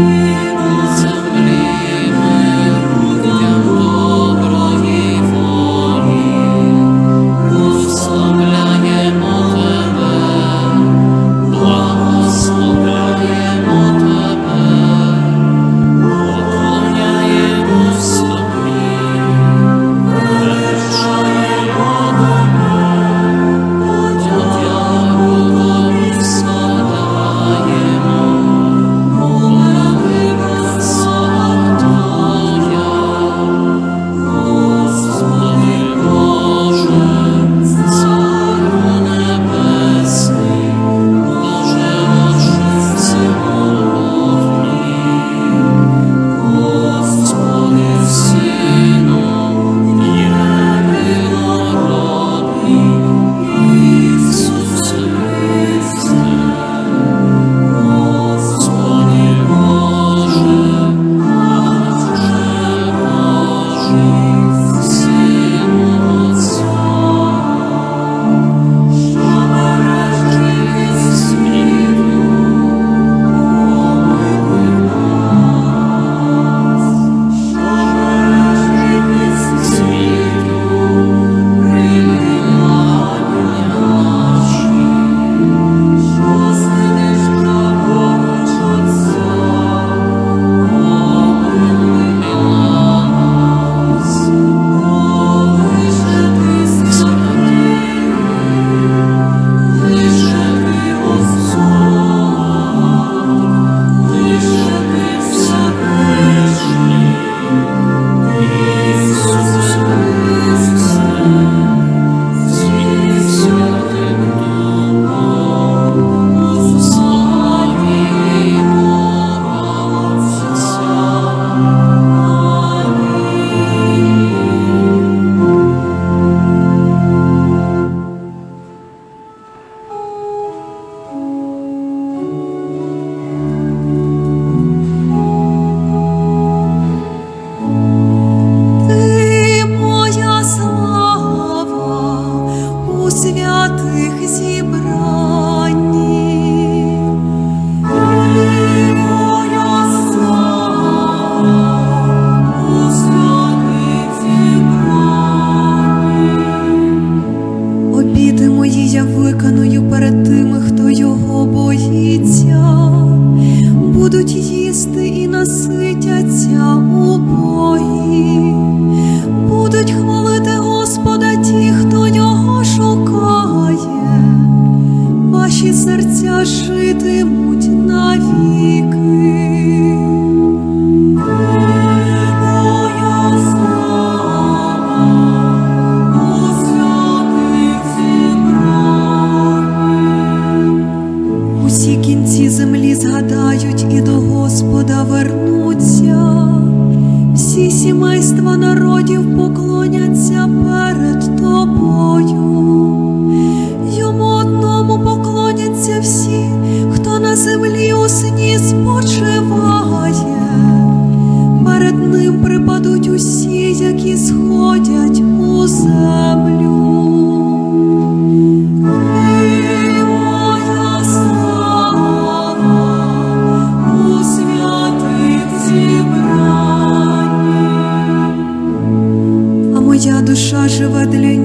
you. і до Господа вернуться, всі сімейства народів поклоняться перед тобою, йому одному поклоняться всі, хто на землі у сні спочиває, перед ним припадуть усі, які сходять у землю. жива для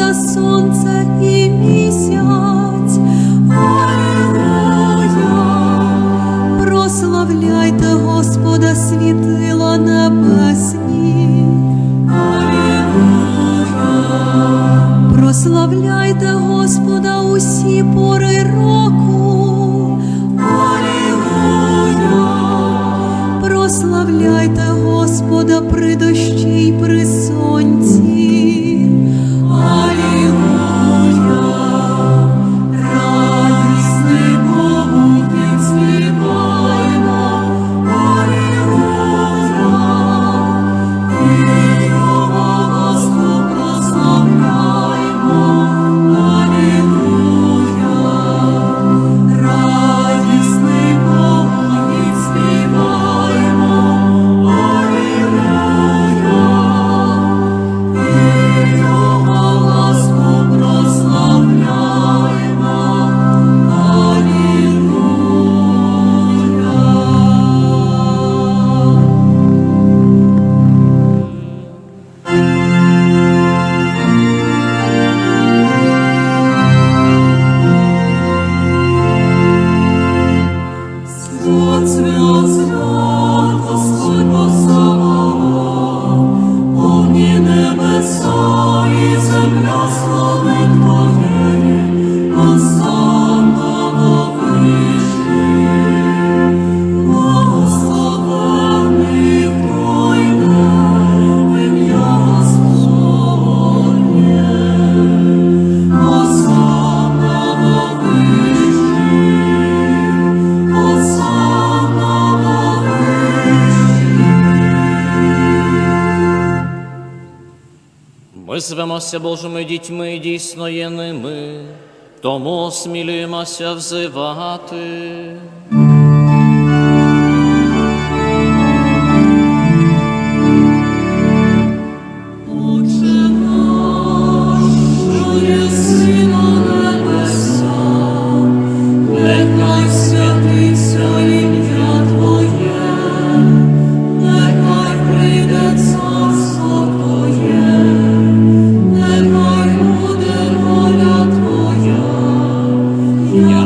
saudações. Ми звемося Божими дітьми, дійсно є ними, тому смілюємося взивати. Hallelujah.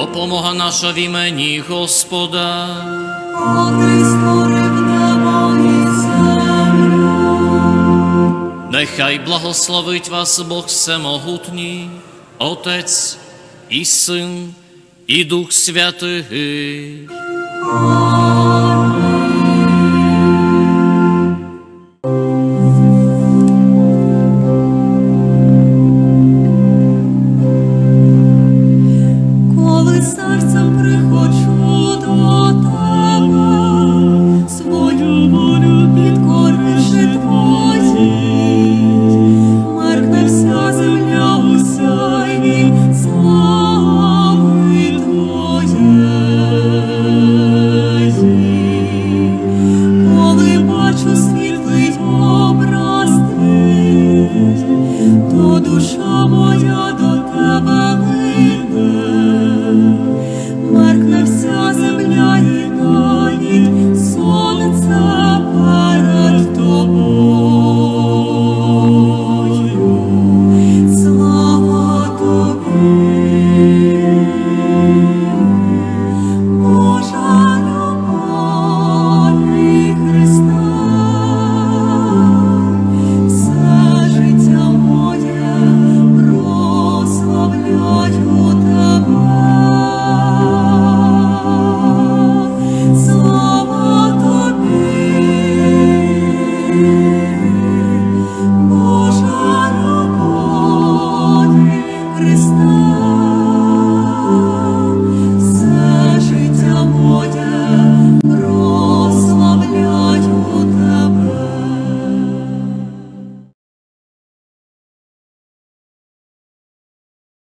Допомога наша в імені Господа. котрий створив небо і землю. Нехай благословить вас Бог Всемогутній, Отець і Син, і Дух Святий.